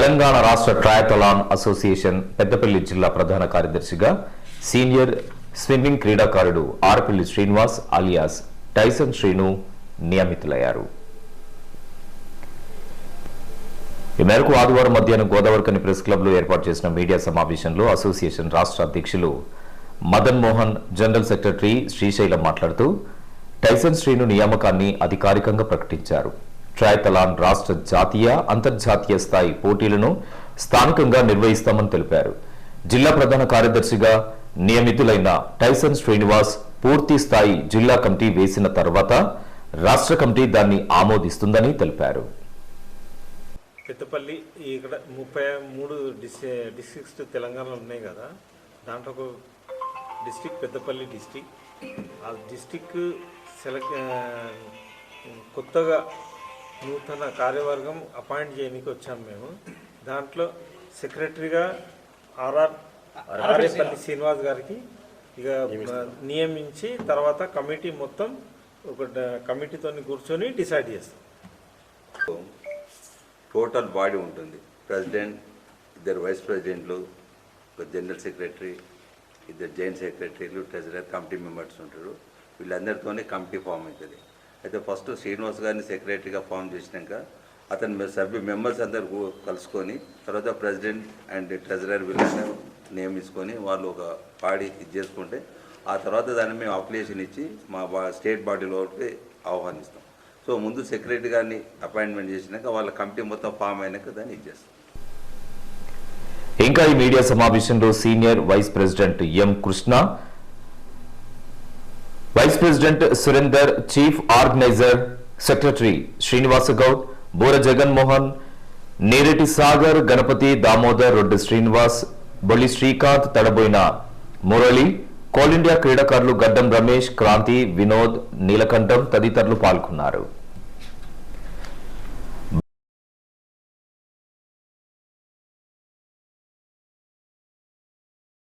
తెలంగాణ రాష్ట్ర ట్రయాథలాన్ అసోసియేషన్ పెద్దపల్లి జిల్లా ప్రధాన కార్యదర్శిగా సీనియర్ స్విమ్మింగ్ క్రీడాకారుడు ఆరపల్లి శ్రీనివాస్ అలియాస్ టైసన్ శ్రీను నియమితులయ్యారు. ఈ మేరకు ఆదివారం మధ్యాహ్నం గోదావరికని ప్రెస్ క్లబ్లో ఏర్పాటు చేసిన మీడియా సమావేశంలో అసోసియేషన్ రాష్ట్ర అధ్యక్షులు మదన్ మోహన్ జనరల్ సెక్రటరీ శ్రీశైలం మాట్లాడుతూ టైసన్ శ్రీను నియామకాన్ని అధికారికంగా ప్రకటించారు. ట్రయతలాన్ రాష్ట్ర జాతీయ అంతర్జాతీయ స్థాయి పోటీలను స్థానికంగా నిర్వహిస్తామని తెలిపారు. జిల్లా ప్రధాన కార్యదర్శిగా నియమితులైన టైసన్ శ్రీనివాస్ పూర్తి స్థాయి జిల్లా కమిటీ వేసిన తర్వాత రాష్ట్ర కమిటీ దాన్ని ఆమోదిస్తుందని తెలిపారు. పెద్దపల్లి ఇక్కడ ముప్పై మూడు డిస్టి డిస్ట్రిక్ట్స్ తెలంగాణలో ఉన్నాయి కదా. దాంట్లో ఒక డిస్టిక్ పెద్దపల్లి డిస్టిక్ ఆ డిస్టిక్ సెలెక్ట్ కొత్తగా నూతన కార్యవర్గం అపాయింట్ చేయడానికి వచ్చాం మేము. దాంట్లో సెక్రటరీగా ఆర్ఆర్ ఆర్ఏపల్లి శ్రీనివాస్ గారికి ఇక నియమించి తర్వాత కమిటీ మొత్తం ఒక కమిటీతో కూర్చొని డిసైడ్ చేస్తాం. టోటల్ బాడీ ఉంటుంది. ప్రెసిడెంట్ ఇద్దరు వైస్ ప్రెసిడెంట్లు ఒక జనరల్ సెక్రటరీ ఇద్దరు జాయింట్ సెక్రటరీలు ట్రెజరర్ కమిటీ మెంబర్స్ ఉంటారు. వీళ్ళందరితోనే కమిటీ ఫామ్ అవుతుంది. అయితే ఫస్ట్ శ్రీనివాస్ గారిని సెక్రటరీగా ఫామ్ చేసినాక అతను సభ్య మెంబర్స్ అందరు కలుసుకొని తర్వాత ప్రెసిడెంట్ అండ్ ట్రెజరర్ వీళ్ళని నియమించుకొని వాళ్ళు ఒక బాడీ ఇది చేసుకుంటే ఆ తర్వాత దాన్ని మేము అప్లికేషన్ ఇచ్చి మా బా స్టేట్ బాడీలోకి ఆహ్వానిస్తాం. సో ముందు సెక్రటరీ గారిని అపాయింట్మెంట్ చేసినాక వాళ్ళ కమిటీ మొత్తం ఫామ్ అయినాక దాన్ని ఇచ్చేస్తాం ఇంకా ఈ మీడియా సమావేశంలో senior vice president M Krishna vice president Surender chief organiser secretary Srinivasa Goud Bora Jaganmohan Nereti Sagar Ganapathi Damodar Roddu Srinivas Bolli Srikanth Tadaboina Murali coal India క్రీడాకారులు గడ్డం రమేష్ క్రాంతి వినోద్ నీలకంఠం తదితరులు పాల్గొన్నారు.